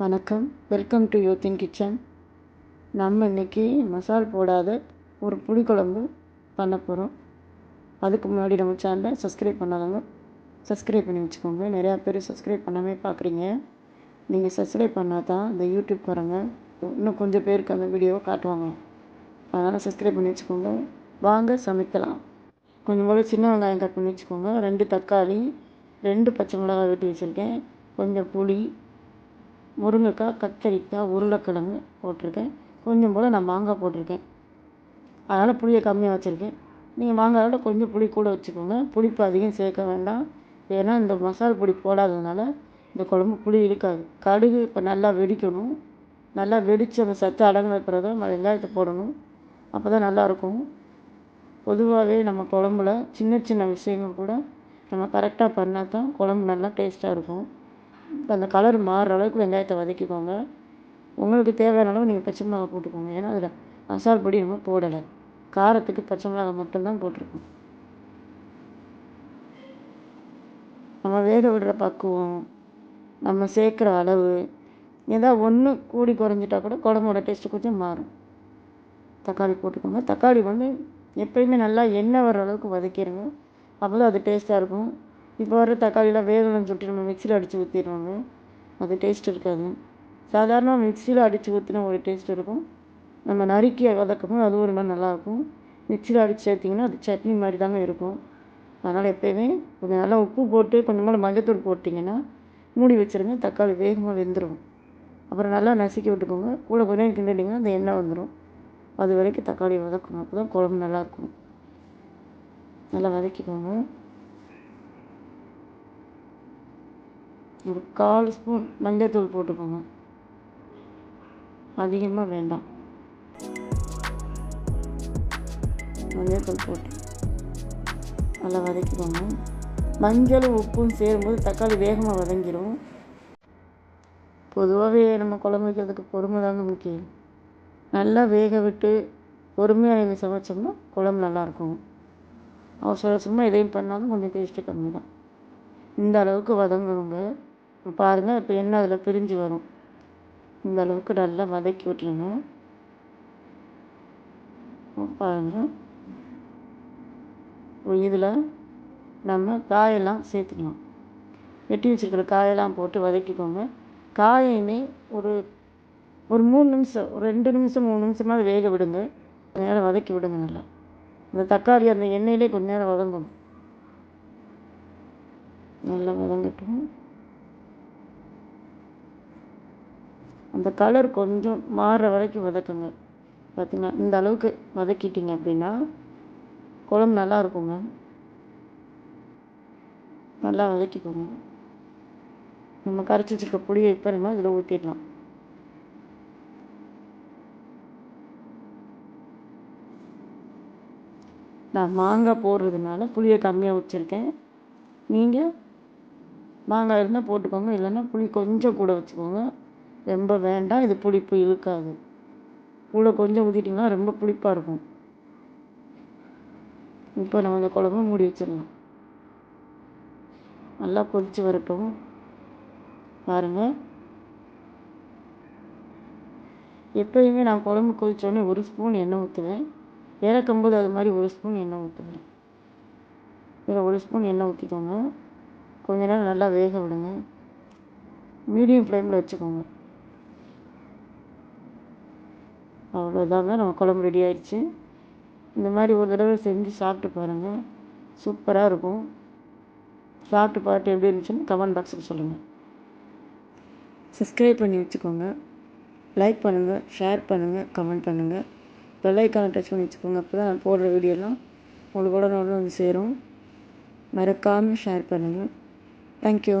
வணக்கம். Welcome to யூத்தின் kitchen நம்ம இன்றைக்கி மசால் போடாத ஒரு புளிக்குழம்பு பண்ண போகிறோம் அதுக்கு முன்னாடி நம்ம சேனலை சப்ஸ்கிரைப் பண்ணாதவங்க சப்ஸ்கிரைப் பண்ணி வச்சுக்கோங்க. நிறையா பேர் சப்ஸ்கிரைப் பண்ணாமே பார்க்குறீங்க நீங்கள் சப்ஸ்கிரைப் பண்ணால் தான் இந்த யூடியூப் வரங்க இன்னும் கொஞ்சம் பேருக்கு அந்த வீடியோவை காட்டுவாங்க. அதனால் சப்ஸ்கிரைப் பண்ணி வச்சுக்கோங்க. வாங்க சமைக்கலாம். கொஞ்சம் போல் சின்ன வெங்காயம் கட் பண்ணி வச்சுக்கோங்க. ரெண்டு தக்காளி ரெண்டு பச்சை மிளகாய் வெட்டி வச்சுருக்கேன். கொஞ்சம் புளி முருங்கைக்காய் கத்தரிக்காய் உருளைக்கிழங்கு போட்டிருக்கேன். கொஞ்சம் போல் நான் மாங்காய் போட்டிருக்கேன். அதனால் புளியை கம்மியாக வச்சுருக்கேன். நீங்கள் மாங்காயோட கொஞ்சம் புளி கூட வச்சுக்கோங்க. புளிப்பு அதிகம் சேர்க்க வேண்டாம். ஏன்னா இந்த மசால் பொடி போடாததுனால இந்த குழம்பு புளி இழுக்காது. கடுகு இப்போ நல்லா வெடிக்கணும். நல்லா வெடித்து அந்த சத்து அடங்கின பிறகு வெங்காயத்தை போடணும். அப்போ தான் நல்லாயிருக்கும் பொதுவாகவே நம்ம குழம்புல சின்ன சின்ன விஷயங்கள் கூட நம்ம கரெக்டாக பண்ணால் தான் குழம்பு நல்லா டேஸ்ட்டாக இருக்கும். இப்போ அந்த கலர் மாறுற அளவுக்கு வெங்காயத்தை வதக்கிக்கோங்க. உங்களுக்கு தேவையான அளவு நீங்கள் பச்சை மிளகா போட்டுக்கோங்க. ஏன்னா அதில் மசால் பொடி நம்ம போடலை. காரத்துக்கு பச்சை மிளகா மட்டும்தான் போட்டிருக்கோம். நம்ம வேக விடுற பக்குவம் நம்ம சேர்க்குற அளவு ஏதாவது ஒன்று கூடி குறைஞ்சிட்டா கூட குழம்போட டேஸ்ட்டு கொஞ்சம் மாறும். தக்காளி போட்டுக்கோங்க. தக்காளி வந்து எப்பயுமே நல்லா எண்ணெய் வர அளவுக்கு வதக்கிடுங்க அப்போ தான் அது டேஸ்ட்டாக இருக்கும். இப்போ வர தக்காளிலாம் வேகணும்னு சொல்லிட்டு நம்ம மிக்சியில் அடித்து ஊற்றிடுவாங்க அது டேஸ்ட் இருக்காது. சாதாரணமாக மிக்சியில் அடித்து ஊற்றினா ஒரு டேஸ்ட் இருக்கும். நம்ம நறுக்கி வதக்கும் அது ஒரு மாதிரி நல்லாயிருக்கும். மிக்சியில் அடித்து சேர்த்திங்கன்னா அது சட்னி மாதிரி தாங்க இருக்கும். அதனால் எப்போயுமே கொஞ்சம் நல்லா உப்பு போட்டு கொஞ்சமாக மஞ்சத்தூள் போட்டிங்கன்னா மூடி வச்சுருங்க. தக்காளி வேகமாக வெந்துடும் அப்புறம் நல்லா நசுக்கி விட்டுக்கோங்க. கூட கொஞ்சம் கிண்டிட்டிங்கன்னா அந்த எண்ணெய் வந்துடும் அது வரைக்கும் தக்காளி வதக்கணும். அப்போ தான் குழம்பு நல்லாயிருக்கும் நல்லா வதக்கிக்கோங்க. ஒரு கால் ஸ்பூன் மஞ்சத்தூள் போட்டுக்கோங்க. அதிகமாக வேண்டாம். மஞ்சத்தூள் போட்டு நல்லா வதக்கிக்கோங்க. மஞ்சளும் உப்பும் சேரும்போது தக்காளி வேகமாக வதங்கிடும் பொதுவாகவே நம்ம குழம்பு வைக்கிறதுக்கு பொறுமை தாங்க முக்கியம். நல்லா வேக விட்டு பொறுமையாக சமைச்சோம்னா குழம்பு நல்லாயிருக்கும் அவசர அவசரமாக எதையும் பண்ணாலும் கொஞ்சம் டேஸ்ட்டு கம்மி தான் இந்த அளவுக்கு வதங்குங்க பாருங்கள் இப்போ எண்ணெய் அதில் பிரிஞ்சு வரும். இந்த அளவுக்கு நல்லா வதக்கி விட்டுருங்க பாருங்கள் இதில் நம்ம காயெல்லாம் சேர்த்துக்கலாம். வெட்டி வச்சுருக்கிற காயெல்லாம் போட்டு வதக்கிக்கோங்க. காயையுமே ஒரு ஒரு மூணு நிமிஷம் ஒரு ரெண்டு நிமிஷம் மூணு நிமிஷமாக வேக விடுங்க. நேரம் வதக்கி விடுங்க நல்லா. அந்த தக்காளி அந்த எண்ணெயிலே கொஞ்சம் நேரம் வதங்கணும். நல்லா வதங்கட்டும். அந்த கலர் கொஞ்சம் மாறுற வரைக்கும் வதக்குங்க. பார்த்திங்கன்னா இந்த அளவுக்கு வதக்கிட்டிங்க அப்படின்னா குழம்பு நல்லா இருக்குங்க. நல்லா வதக்கிக்கோங்க. நம்ம கரைச்சி வச்சுருக்க புளியை இப்போ நம்ம இதில் ஊற்றிடலாம் நான் மாங்காய் போடுறதுனால புளியை கம்மியாக வச்சுருக்கேன். நீங்கள் மாங்காய் இருந்தால் போட்டுக்கோங்க இல்லைன்னா புளி கொஞ்சம் கூட வச்சுக்கோங்க. ரொம்ப வேண்டாம் இது புளிப்பு இழுக்காது கூட கொஞ்சம் ஊற்றிட்டிங்கன்னா ரொம்ப புளிப்பாக இருக்கும். இப்போ நம்ம இந்த குழம்பு மூடி வச்சிடலாம். நல்லா கொதித்து வரட்டும். பாருங்கள் எப்போயுமே நான் குழம்பு கொதித்தோடனே ஒரு ஸ்பூன் எண்ணெய் ஊற்றுவேன் இறக்கும்போது அது மாதிரி ஒரு ஸ்பூன் எண்ணெய் ஊற்றுவேன் இதில் ஒரு ஸ்பூன் எண்ணெய் ஊற்றிக்கோங்க கொஞ்ச நேரம் நல்லா வேக விடுங்க. மீடியம் ஃப்ளேமில் வச்சுக்கோங்க. அவ்வளோதாங்க நம்ம குழம்பு ரெடி ஆயிடுச்சு. இந்த மாதிரி ஒரு தடவை செஞ்சு சாப்பிட்டு பாருங்கள் சூப்பராக இருக்கும். சாப்பிட்டு பார்த்து எப்படி இருந்துச்சுன்னு கமெண்ட் பாக்ஸில் சொல்லுங்கள் சப்ஸ்கிரைப் பண்ணி வச்சுக்கோங்க. லைக் பண்ணுங்கள் ஷேர் பண்ணுங்கள் கமெண்ட் பண்ணுங்கள் பெல்லைக்கான டச் பண்ணி வச்சுக்கோங்க. அப்போ தான் நான் போடுற வீடியோலாம் உங்களுக்கு உடனே வந்து சேரும். மறக்காமல் ஷேர் பண்ணுங்கள் தேங்க்யூ